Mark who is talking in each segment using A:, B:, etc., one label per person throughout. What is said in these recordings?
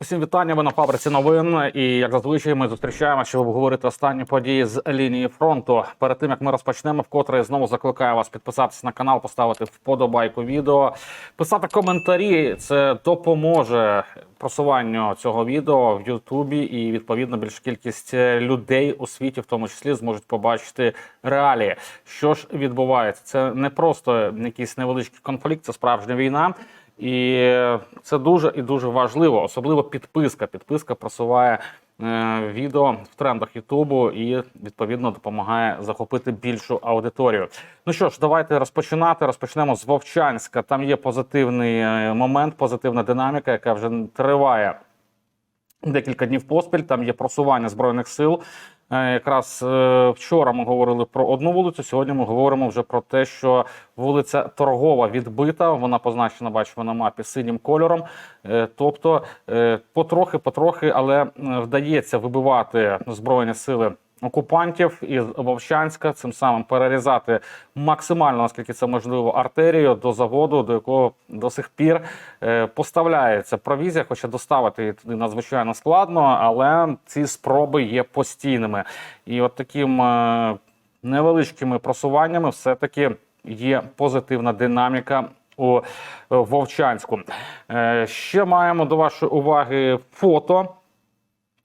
A: Усім вітання. Ви на фабриці новин. І як зазвичай ми зустрічаємося, щоб обговорити останні події з лінії фронту. Перед тим як ми розпочнемо, вкотре знову закликаю вас підписатися на канал, поставити вподобайку відео, писати коментарі. Це допоможе просуванню цього відео в Ютубі, і відповідно більша кількість людей у світі, в тому числі, зможуть побачити реалії, що ж відбувається. Це не просто якийсь невеличкий конфлікт, це справжня війна. І це дуже і дуже важливо, особливо підписка. Підписка просуває е, відео в трендах Ютубу і відповідно допомагає захопити більшу аудиторію. Ну що ж, давайте розпочинати. Розпочнемо з Вовчанська. Там є позитивний е, момент, позитивна динаміка, яка вже триває декілька днів поспіль. Там є просування збройних сил. Е, Якраз е, вчора ми говорили про одну вулицю. Сьогодні ми говоримо вже про те, що вулиця торгова відбита. Вона позначена, бачимо на мапі синім кольором. Е, Тобто, потрохи, потрохи, але вдається вибивати збройні сили. Окупантів із Вовчанська цим самим перерізати максимально, наскільки це можливо, артерію до заводу, до якого до сих пір е, поставляється провізія, хоча доставити її туди надзвичайно складно, але ці спроби є постійними. І от таким е, невеличкими просуваннями все-таки є позитивна динаміка у е, Вовчанську. Ще маємо до вашої уваги фото.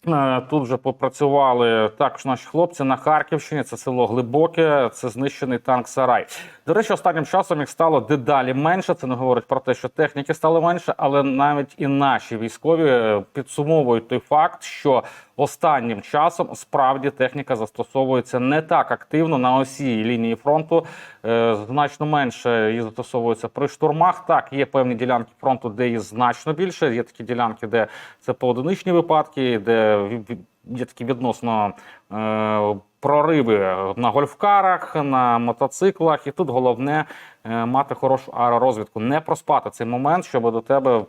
A: Е, Тут вже попрацювали також наші хлопці на Харківщині. Це село Глибоке, це знищений танк Сарай. До речі, останнім часом їх стало дедалі менше. Це не говорить про те, що техніки стало менше, але навіть і наші військові е, підсумовують той факт, що останнім часом справді техніка застосовується не так активно на осі лінії фронту. Е, Значно менше її застосовується при штурмах. Так, є певні ділянки фронту, де її значно більше. Є такі ділянки, де це поодиничні випадки, де є такі відносно е, прориви на гольфкарах, на мотоциклах. І тут головне е, мати хорошу аеророзвідку, не проспати цей момент, щоб до тебе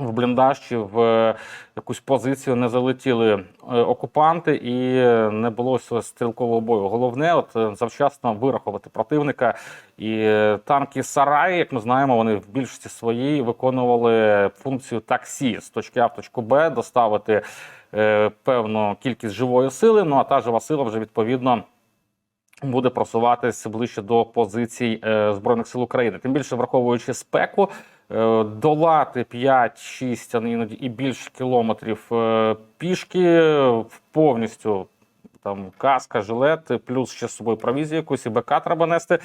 A: в бліндаж чи в е, якусь позицію не залетіли е, окупанти і не було стрілкового бою. Головне, от завчасно вирахувати противника. І танки Сарай, як ми знаємо, вони в більшості своїй виконували функцію таксі з точки А в точку Б, доставити певну кількість живої сили. Ну а та жива сила вже відповідно буде просуватись ближче до позицій е, збройних сил України. Тим більше враховуючи спеку, е, долати 5-6, а іноді і більше кілометрів е, пішки повністю. Там каска, жилет, плюс ще з собою провізію якусь і БК треба нести.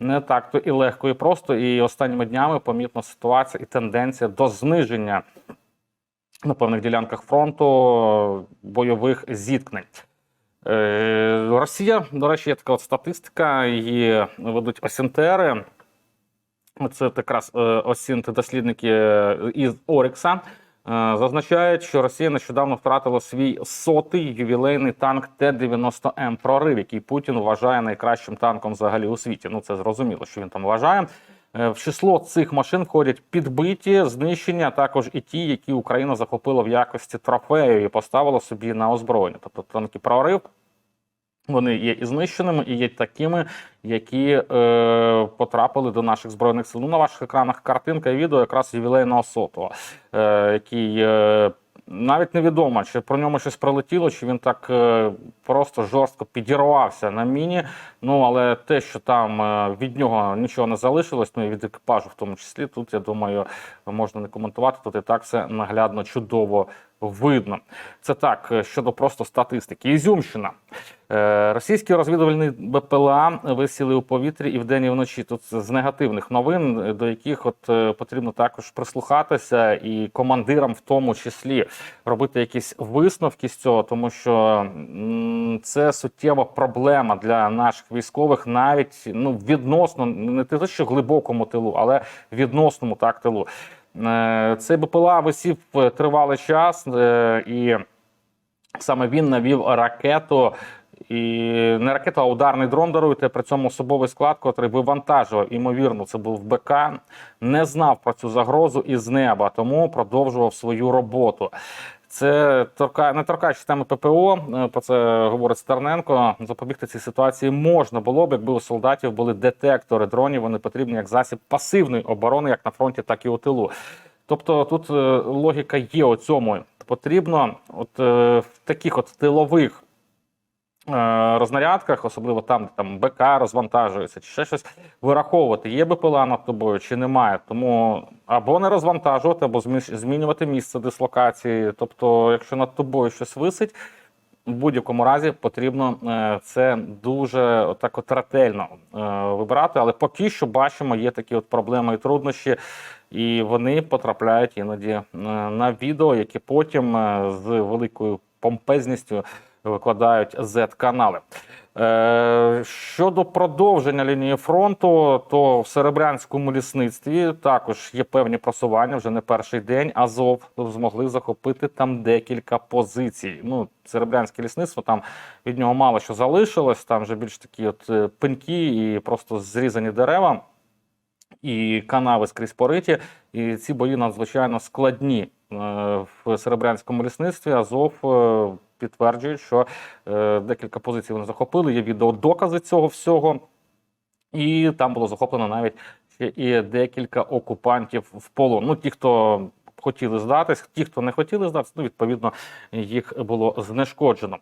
A: Не так то і легко, і просто. І останніми днями помітна ситуація і тенденція до зниження на певних ділянках фронту бойових зіткнень. Е, Росія, до речі, є така от статистика, її ведуть осінтери. Це якраз е, осінти дослідники е, із Орікса. Зазначають, що Росія нещодавно втратила свій сотий ювілейний танк Т-90М прорив, який Путін вважає найкращим танком взагалі у світі. Ну це зрозуміло, що він там вважає. Е, В число цих машин входять підбиті, знищені, а також і ті, які Україна захопила в якості трофею і поставила собі на озброєння. Тобто танки прорив. Вони є і знищеними, і є такими, які е, потрапили до наших збройних сил. Ну, на ваших екранах картинка і відео якраз ювілейного сотого, е, який е, навіть невідомо, чи про ньому щось прилетіло, чи він так е, просто жорстко підірвався на міні. Ну але те, що там е, від нього нічого не залишилось, ну і від екіпажу в тому числі, тут я думаю, можна не коментувати. Тут і так все наглядно чудово видно. Це так е, щодо просто статистики. Ізюмщина. Е, Російські розвідувальні БПЛА висіли у повітрі і вдень, і вночі. Тут з негативних новин, е, до яких от е, потрібно також прислухатися, і командирам в тому числі робити якісь висновки з цього, тому що це суттєва проблема для наших військових, навіть ну відносно не те, що глибокому тилу, але відносному так тилу. Цей БПЛА висів тривалий час, і саме він навів ракету. І не ракета, а ударний дрон даруйте. При цьому особовий склад, котрий вивантажував, імовірно, це був БК, не знав про цю загрозу із неба, тому продовжував свою роботу. Це торка не торкаючи системи ППО. е, Про це говорить Стерненко. Запобігти цій ситуації можна було б, якби у солдатів були детектори дронів. Вони потрібні як засіб пасивної оборони, як на фронті, так і у тилу. Тобто тут е, логіка є у цьому. Потрібно от е, в таких от тилових рознарядках, особливо там, де там БК розвантажується, чи ще щось, вираховувати, є БПЛА над тобою чи немає. Тому або не розвантажувати, або змінювати місце дислокації. Тобто, якщо над тобою щось висить, в будь-якому разі потрібно е, це дуже так от ретельно е, вибирати. Але поки що бачимо, є такі от проблеми і труднощі, і вони потрапляють іноді е, на відео, які потім е, з великою помпезністю викладають Z-канали. Е, щодо продовження лінії фронту, то в Серебрянському лісництві також є певні просування вже не перший день. Азов змогли захопити там декілька позицій. Ну, Серебрянське лісництво там від нього мало що залишилось. Там вже більш такі от е, пеньки і просто зрізані дерева і канави скрізь пориті. І ці бої надзвичайно складні Е, в Серебрянському лісництві. Азов підтверджують, що е, декілька позицій вони захопили. Є відеодокази цього всього. І там було захоплено навіть ще і декілька окупантів в полон. Ну, ті, хто хотіли здатись, ті, хто не хотіли здатись, ну, відповідно, їх було знешкоджено.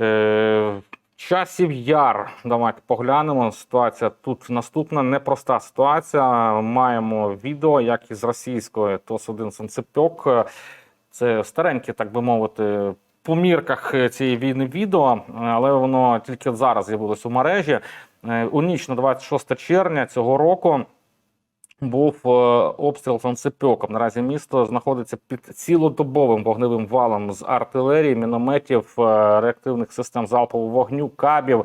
A: Е, Часів яр. Давайте поглянемо. Ситуація тут наступна. Непроста ситуація. Маємо відео, як із російської ТОС-1 Санцепьок. Це стареньке, так би мовити, по мірках цієї війни відео, але воно тільки зараз з'явилось у мережі. Е, У ніч на 26 червня цього року був е, обстріл Санцепьоком. Наразі місто знаходиться під цілодобовим вогневим валом з артилерії, мінометів, е, реактивних систем залпового вогню, кабів.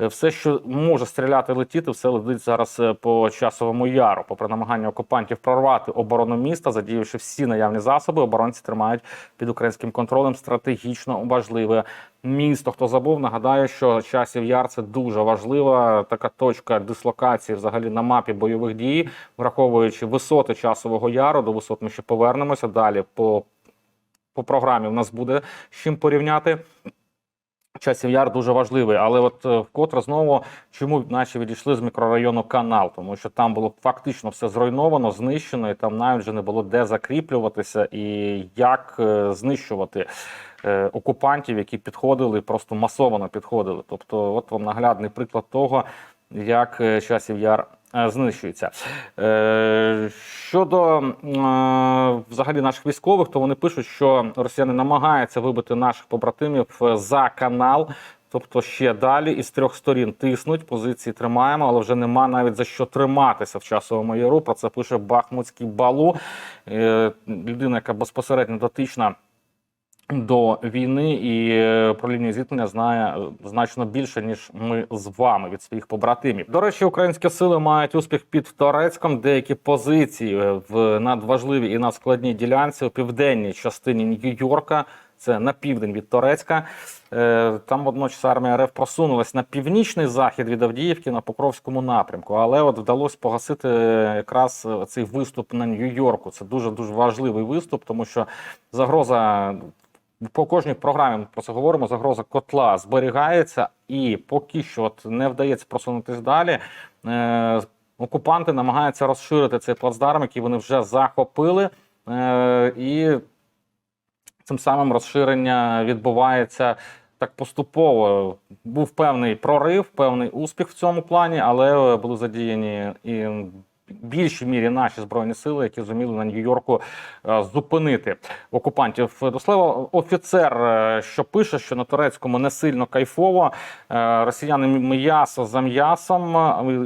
A: Е, Все, що може стріляти, летіти, все летить зараз е, по часовому яру. Попри намагання окупантів прорвати оборону міста, задіявши всі наявні засоби, оборонці тримають під українським контролем стратегічно важливе місто. Хто забув, нагадаю, що часів яр це дуже важлива така точка дислокації взагалі на мапі бойових дій, враховуючи висоти часового яру. До висот ми ще повернемося далі. По, по програмі в нас буде з чим порівняти. Часів яр дуже важливий, але от е, вкотре знову чому наші відійшли з мікрорайону канал, тому що там було фактично все зруйновано, знищено, і там навіть вже не було де закріплюватися. І як е, знищувати е, окупантів, які підходили, просто масово підходили. Тобто, от вам наглядний приклад того, як часів яр е, знищується. Е, Щодо е, взагалі наших військових, то вони пишуть, що росіяни намагаються вибити наших побратимів за канал. Тобто ще далі із трьох сторін тиснуть, позиції тримаємо, але вже нема навіть за що триматися в часовому яру. Про це пише Бахмутський балу, людина, яка безпосередньо дотична до війни і е, про лінію зіткнення знає е, значно більше ніж ми з вами від своїх побратимів. До речі, українські сили мають успіх під Торецьком. Деякі позиції е, в надважливій і надскладній ділянці у південній частині Нью-Йорка. Це на південь від Торецька. Там водночас армія РФ просунулась на північний захід від Авдіївки на Покровському напрямку. Але от вдалося погасити якраз цей виступ на Нью-Йорку. Це дуже дуже важливий виступ, тому що загроза по кожній програмі ми про це говоримо. Загроза котла зберігається, і поки що от не вдається просунутись далі. Е, окупанти намагаються розширити цей плацдарм, який вони вже захопили, е, і цим самим розширення відбувається. Так поступово був певний прорив, певний успіх в цьому плані, але були задіяні і більшій мірі наші збройні сили, які зуміли на Нью-Йорку е, зупинити окупантів. До слова, офіцер, е, що пише, що на турецькому не сильно кайфово. Е, Росіяни м'ясо за м'ясом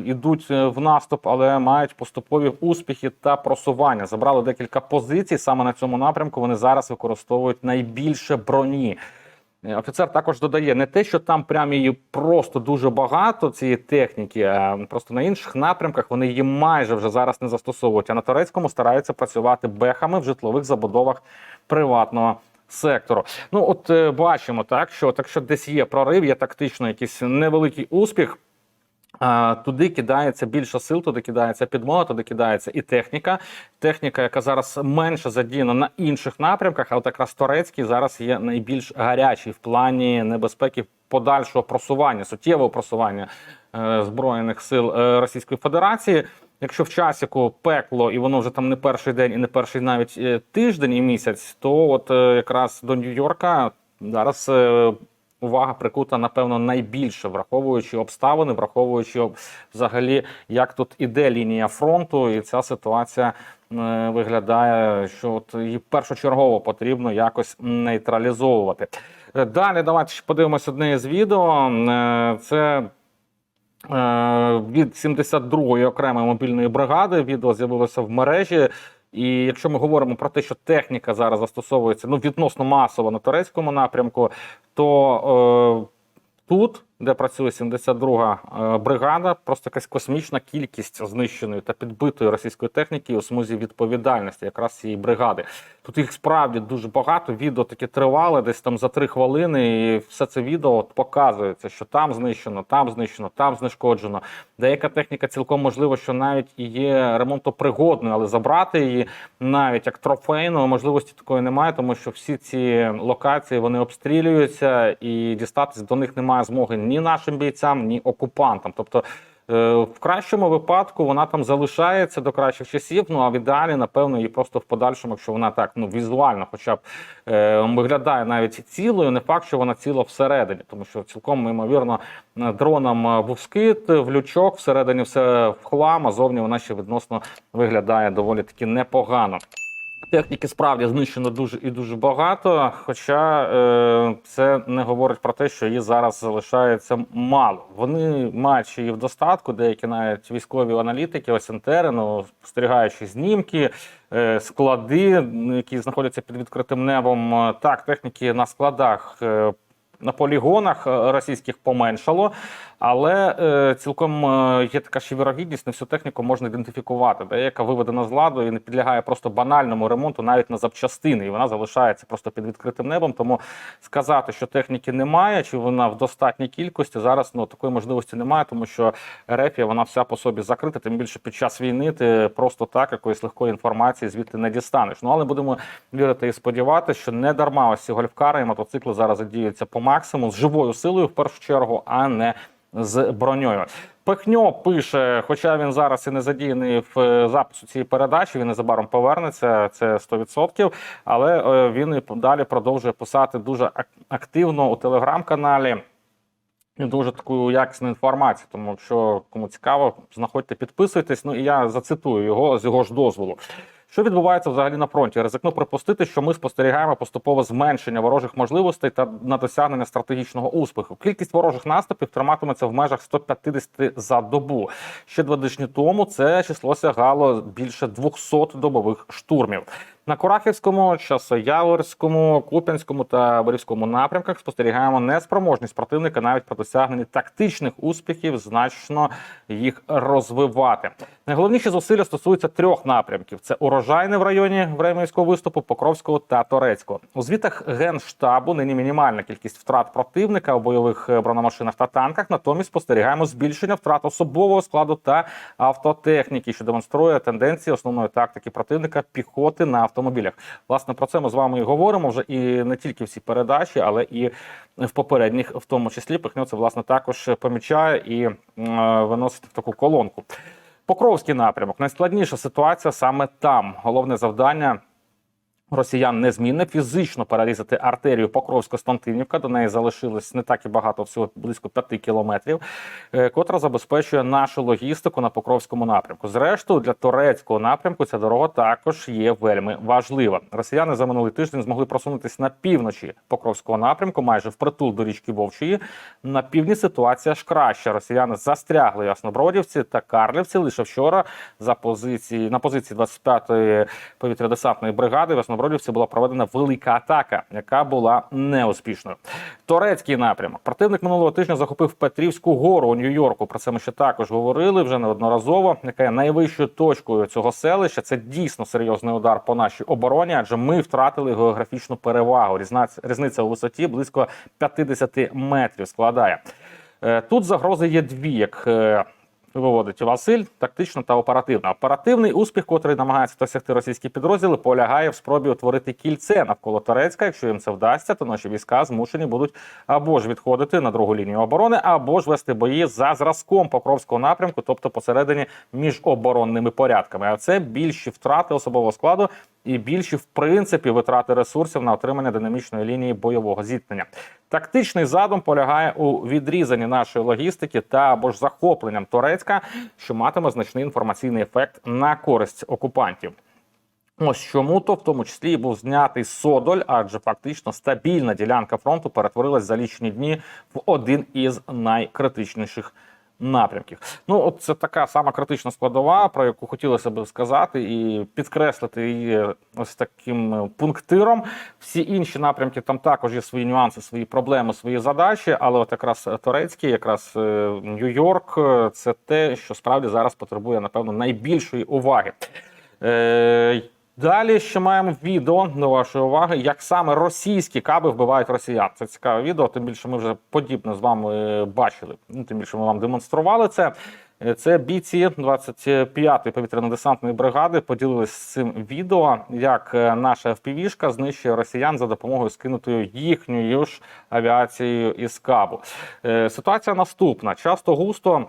A: ідуть в наступ, але мають поступові успіхи та просування. Забрали декілька позицій. Саме на цьому напрямку вони зараз використовують найбільше броні. Е, Офіцер також додає не те, що там прям її просто дуже багато цієї техніки, а просто на інших напрямках вони її майже вже зараз не застосовують. А на турецькому стараються працювати бехами в житлових забудовах приватного сектору. Ну от е, бачимо так, що так, що десь є прорив, є тактично якийсь невеликий успіх. Туди кидається більше сил, туди кидається підмога, туди кидається і техніка. Техніка, яка зараз менше задіяна на інших напрямках, а от якраз Торецький зараз є найбільш гарячий в плані небезпеки подальшого просування, суттєвого просування е, збройних сил е, Російської Федерації. якщо в часіку пекло, і воно вже там не перший день, і не перший навіть е, тиждень і місяць, то от якраз до Нью-Йорка зараз. Увага прикута, напевно, найбільше, враховуючи обставини, враховуючи взагалі, як тут іде лінія фронту, і ця ситуація е, виглядає, що от її першочергово потрібно якось нейтралізовувати. Е, Далі давайте подивимось одне з відео. Е, Це від 72-ї окремої мобільної бригади. Відео з'явилося в мережі. І якщо ми говоримо про те, що техніка зараз застосовується ну відносно масово на турецькому напрямку, то е, тут, де працює 72-га е, бригада, просто якась космічна кількість знищеної та підбитої російської техніки у смузі відповідальності якраз цієї бригади. Тут їх справді дуже багато. Відео таке тривале, десь там за три хвилини, і все це відео показується, що там знищено, там знищено, там знешкоджено. Деяка техніка цілком можливо, що навіть і є ремонтопригодною, але забрати її навіть як трофейну можливості такої немає, тому що всі ці локації вони обстрілюються і дістатись до них немає змоги ні нашим бійцям, ні окупантам. Тобто. е, В кращому випадку вона там залишається до кращих часів. Ну а в ідеалі, напевно, її просто в подальшому, якщо вона так ну візуально, хоча б е, виглядає навіть цілою, не факт, що вона ціла всередині, тому що цілком ймовірно е, дроном е, був скид, в лючок, всередині все в хлам, а зовні вона ще відносно виглядає доволі таки непогано. Техніки справді знищено дуже і дуже багато, хоча е, це не говорить про те, що її зараз залишається мало. Вони мають її в достатку, деякі навіть військові аналітики, ОСНТР, ну, спостерігаючи знімки, е, склади, які знаходяться під відкритим небом. Е, Так, техніки на складах. На полігонах е, російських поменшало, але е, цілком е, є така ще вірогідність, не всю техніку можна ідентифікувати. Деяка виведена з ладу і не підлягає просто банальному ремонту навіть на запчастини, і вона залишається просто під відкритим небом. Тому сказати, що техніки немає, чи вона в достатній кількості зараз ну такої можливості немає, тому що Ерефія вона вся по собі закрита. Тим більше під час війни ти просто так якоїсь легкої інформації звідти не дістанеш. Ну але будемо вірити і сподіватися, що не дарма ось ці гольфкари і мотоцикли зараз задіються по максимуму з живою силою в першу чергу, а не з броньою. Пехньо пише, хоча він зараз і не задіяний в е, запису цієї передачі, він незабаром повернеться, це 100%, але е, він і далі продовжує писати дуже активно у телеграм-каналі. І дуже таку якісну інформацію. Тому, якщо кому цікаво, знаходьте, підписуйтесь. Ну і я зацитую його з його ж дозволу. Що відбувається взагалі на фронті? Ризикну припустити, що ми спостерігаємо поступове зменшення ворожих можливостей та на досягнення стратегічного успіху. Кількість ворожих наступів триматиметься в межах 150 за добу. Ще два тижні тому це число сягало більше 200 добових штурмів. На Курахівському, Часояворському, Куп'янському та Борівському напрямках спостерігаємо неспроможність противника навіть при досягненні тактичних успіхів значно їх розвивати. Найголовніші зусилля стосуються трьох напрямків: це урожайне в районі Временського виступу, Покровського та Торецького. У звітах генштабу нині мінімальна кількість втрат противника у бойових е, бронемашинах та танках. Натомість спостерігаємо збільшення втрат особового складу та автотехніки, що демонструє тенденції основної тактики противника піхоти на автомобілях. Власне про це ми з вами і говоримо вже і не тільки в цій передачі, але і в попередніх, в тому числі Пихньо це власне також помічає і е, виносить в таку колонку. Покровський напрямок найскладніша ситуація саме там. Головне завдання. Росіян незмінне фізично перерізати артерію Покровсько-Стантинівка. До неї залишилось не так і багато, всього близько 5 кілометрів, е, котра забезпечує нашу логістику на Покровському напрямку. Зрештою, для турецького напрямку ця дорога також є вельми важлива. Росіяни за минулий тиждень змогли просунутися на півночі Покровського напрямку, майже впритул до річки Вовчої. На півдні ситуація ж краща. Росіяни застрягли Яснобродівці та Карлівці. Лише вчора за позиції на позиції 25-ї повітря-десантної бригади в Яснобродівці була проведена велика атака, яка була неуспішною. Турецький напрямок. Противник минулого тижня захопив Петрівську гору у Нью-Йорку. Про це ми ще також говорили вже неодноразово. Яка є найвищою точкою цього селища? Це дійсно серйозний удар по нашій обороні, адже ми втратили географічну перевагу. Різниця у висоті близько 50 метрів складає. Е, Тут загрози є дві, як е, Виводить Василь тактично та оперативно. Оперативний успіх, котрий намагається досягти російські підрозділи, полягає в спробі утворити кільце навколо Торецька. Якщо їм це вдасться, то наші війська змушені будуть або ж відходити на другу лінію оборони, або ж вести бої за зразком Покровського напрямку, тобто посередині між оборонними порядками. А це більші втрати особового складу і більші, в принципі, витрати ресурсів на отримання динамічної лінії бойового зіткнення. Тактичний задум полягає у відрізанні нашої логістики та або ж захопленням Торецька, що матиме значний інформаційний ефект на користь окупантів. Ось чому то в тому числі і був знятий Содоль, адже фактично стабільна ділянка фронту перетворилась за лічні дні в один із найкритичніших напрямків. Ну, от це така сама критична складова, про яку хотілося б сказати, і підкреслити її ось таким е, пунктиром. Всі інші напрямки там також є свої нюанси, свої проблеми, свої задачі. Але от якраз турецький, якраз е, Нью-Йорк, е, це те, що справді зараз потребує, напевно, найбільшої уваги. Е, Далі ще маємо відео до вашої уваги, як саме російські каби вбивають росіян. Це цікаве відео. Тим більше ми вже подібне з вами бачили. Ну тим більше ми вам демонстрували це. Е, Це бійці 25-ї повітряно-десантної бригади поділились з цим відео, як е, наша FPV-шка знищує росіян за допомогою скинутою їхньою ж авіацією із кабу. Е, Ситуація наступна: часто густо.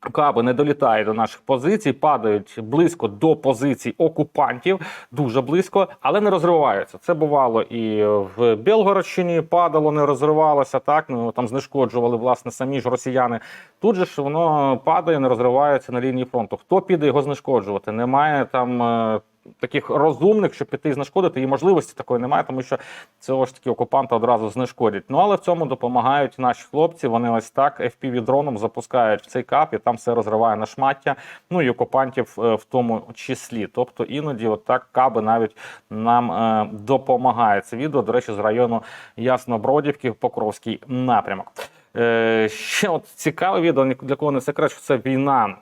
A: Каби не долітають до наших позицій, падають близько до позицій окупантів, дуже близько, але не розриваються. Це бувало і в Білгородщині падало, не розривалося. Так ну там знешкоджували власне самі ж росіяни. Тут же ж воно падає, не розривається на лінії фронту. Хто піде його знешкоджувати? Немає там. Таких розумних, щоб піти і знешкодити, і можливості такої немає, тому що цього ж таки окупанта одразу знешкодять. Ну але в цьому допомагають наші хлопці. Вони ось так fpv дроном запускають в цей кап, і там все розриває на шмаття. Ну і окупантів е, в тому числі. Тобто іноді, от каби навіть нам е, допомагає. Це відео, до речі, з району Яснобродівки, Покровський напрямок. Е, ще от цікаве відео, для кого не секрет, що це війна.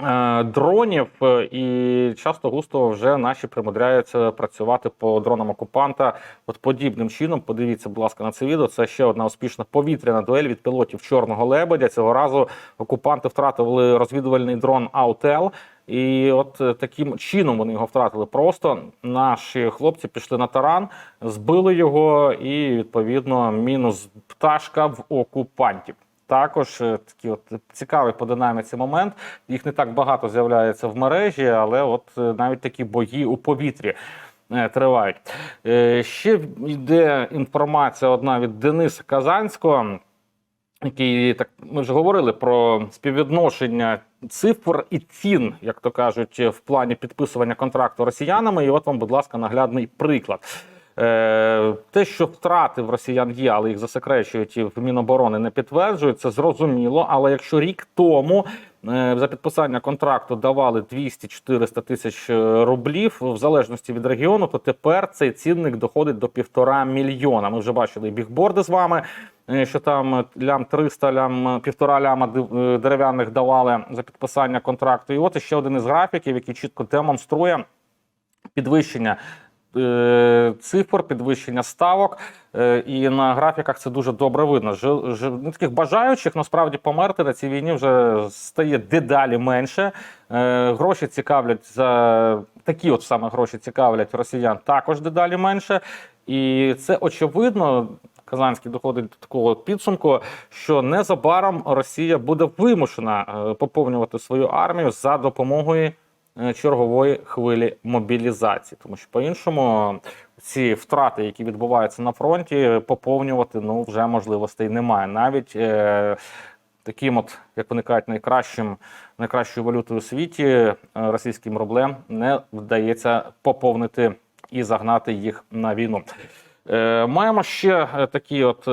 A: Е, Дронів е, і часто густо вже наші примудряються працювати по дронам окупанта. От подібним чином. Подивіться, будь ласка, на це відео. Це ще одна успішна повітряна дуель від пілотів чорного лебедя. Цього разу окупанти втратили розвідувальний дрон Аутел. І от е, таким чином вони його втратили. Просто наші хлопці пішли на таран, збили його, і відповідно мінус пташка в окупантів. Також е, такий от цікавий по динаміці момент. Їх не так багато з'являється в мережі, але от е, навіть такі бої у повітрі. е, Тривають. Ще йде інформація одна від Дениса Казанського, який так ми вже говорили про співвідношення цифр і цін, як то кажуть, в плані підписування контракту росіянами. І от вам, будь ласка, наглядний приклад. Е, Те, що втрати в росіян є, але їх засекречують і в Міноборони не підтверджують, це зрозуміло. Але якщо рік тому е, за підписання контракту давали 200-400 тисяч е, рублів в залежності від регіону, то тепер цей цінник доходить до півтора мільйона. Ми вже бачили бігборди з вами. Що там лям 300, лям півтора ляма дерев'яних давали за підписання контракту. І от ще один із графіків, який чітко демонструє підвищення цифр, підвищення ставок. Е, І на графіках це дуже добре видно. Ну, таких бажаючих насправді померти на цій війні вже стає дедалі менше. Е, Гроші цікавлять за такі, от саме гроші цікавлять росіян також дедалі менше. І це очевидно. Казанський доходить до такого підсумку, що незабаром Росія буде вимушена е, поповнювати свою армію за допомогою е, чергової хвилі мобілізації, тому що по-іншому ці втрати, які відбуваються на фронті, поповнювати ну вже можливостей немає. Навіть е, таким, от як вони кажуть, найкращим найкращою валютою у світі е, російським рублем не вдається поповнити і загнати їх на війну. Е, маємо ще е, такі от.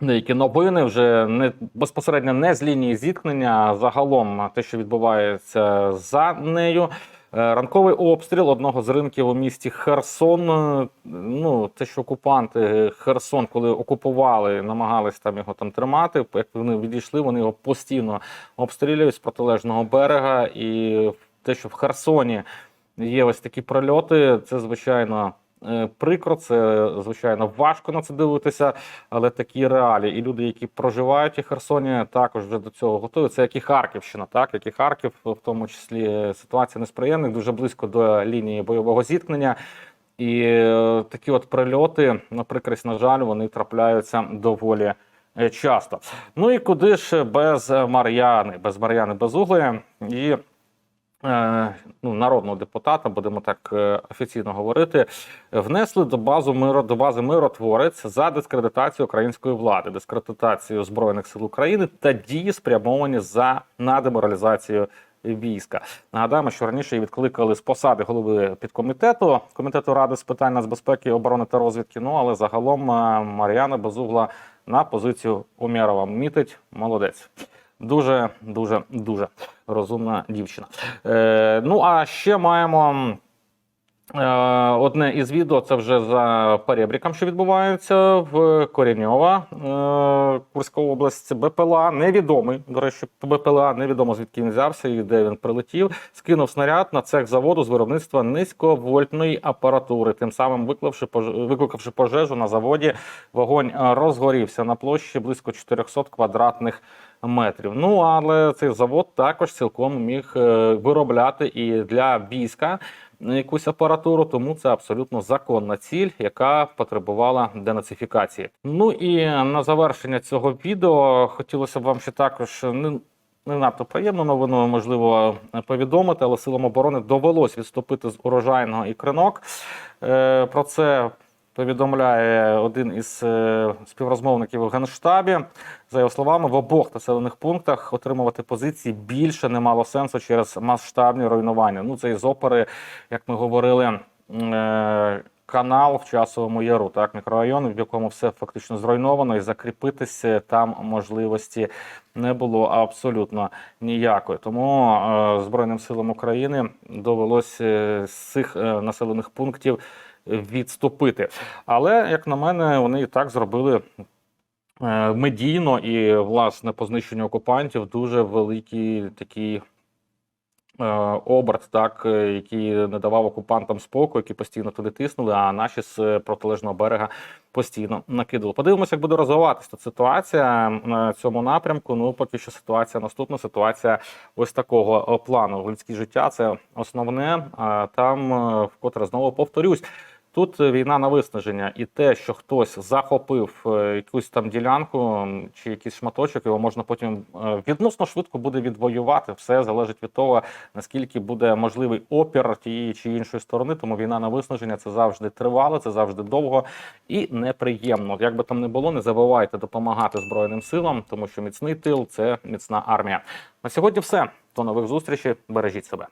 A: Деякі новини вже не безпосередньо не з лінії зіткнення, а загалом те, що відбувається за нею. Е, Ранковий обстріл одного з ринків у місті Херсон. Е, Ну, те, що окупанти Херсон, коли окупували, намагались там його там тримати. Як вони відійшли, вони його постійно обстрілюють з протилежного берега. І те, що в Херсоні є ось такі прольоти, це звичайно прикро, це звичайно важко на це дивитися, але такі реалії. І люди, які проживають у Херсоні, також вже до цього готові. Це як і Харківщина, так як і Харків, в тому числі е, ситуація несприємна, дуже близько до лінії бойового зіткнення. І е, такі от прильоти, на прикрість, на жаль, вони трапляються доволі е, часто. Ну і куди ж без Мар'яни, без Мар'яни Безуглої і е, ну, народного депутата, будемо так е, офіційно говорити, внесли до базу миро до бази миротворець за дискредитацію української влади, дискредитацію збройних сил України та дії спрямовані за на деморалізацію війська. Нагадаємо, що раніше її відкликали з посади голови підкомітету комітету ради з питань нацбезпеки, оборони та розвідки. Ну але загалом е, Мар'яна Безугла на позицію Умєрова мітить. Молодець. Дуже, дуже, дуже розумна дівчина. Е, ну а ще маємо. Е, Одне із відео це вже за перебріком, що відбувається в Коріньова, е, Курська область. БПЛА невідомий. До речі, БПЛА невідомо звідки він взявся і де він прилетів. Скинув снаряд на цех заводу з виробництва низьковольтної апаратури, тим самим викликавши пож- викликавши пожежу на заводі. Вогонь розгорівся на площі близько 400 квадратних метрів. Ну але цей завод також цілком міг е, виробляти і для війська якусь апаратуру, тому це абсолютно законна ціль, яка потребувала денацифікації. Ну і на завершення цього відео хотілося б вам ще також не. Не надто приємну новину, можливо, повідомити, але силам оборони довелось відступити з урожайного і кринок. Е, Про це повідомляє один із е, співрозмовників у Генштабі. За його словами, в обох населених пунктах отримувати позиції більше не мало сенсу через масштабні руйнування. Ну, це із опери, як ми говорили. е, Канал в часовому яру, так мікрорайон, в якому все фактично зруйновано, і закріпитися там можливості не було абсолютно ніякої. Тому е, Збройним силам України довелося е, з цих е, населених пунктів відступити. Але як на мене, вони і так зробили е, медійно і власне по знищенню окупантів дуже великий такий. е, Оберт, так е, який не давав окупантам спокою, які постійно туди тиснули, а наші з протилежного берега постійно накидували. Подивимося, як буде розвиватися ситуація на цьому напрямку. Ну поки що ситуація наступна. Ситуація ось такого плану. Людське життя це основне. А там вкотре знову повторюсь. Тут е, війна на виснаження, і те, що хтось захопив е, якусь там ділянку чи якийсь шматочок, його можна потім е, відносно швидко буде відвоювати. Все залежить від того, наскільки буде можливий опір тієї чи іншої сторони. Тому війна на виснаження це завжди тривало, це завжди довго і неприємно. Як би там не було, не забувайте допомагати збройним силам, тому що міцний тил це міцна армія. На сьогодні все. До нових зустрічей. Бережіть себе.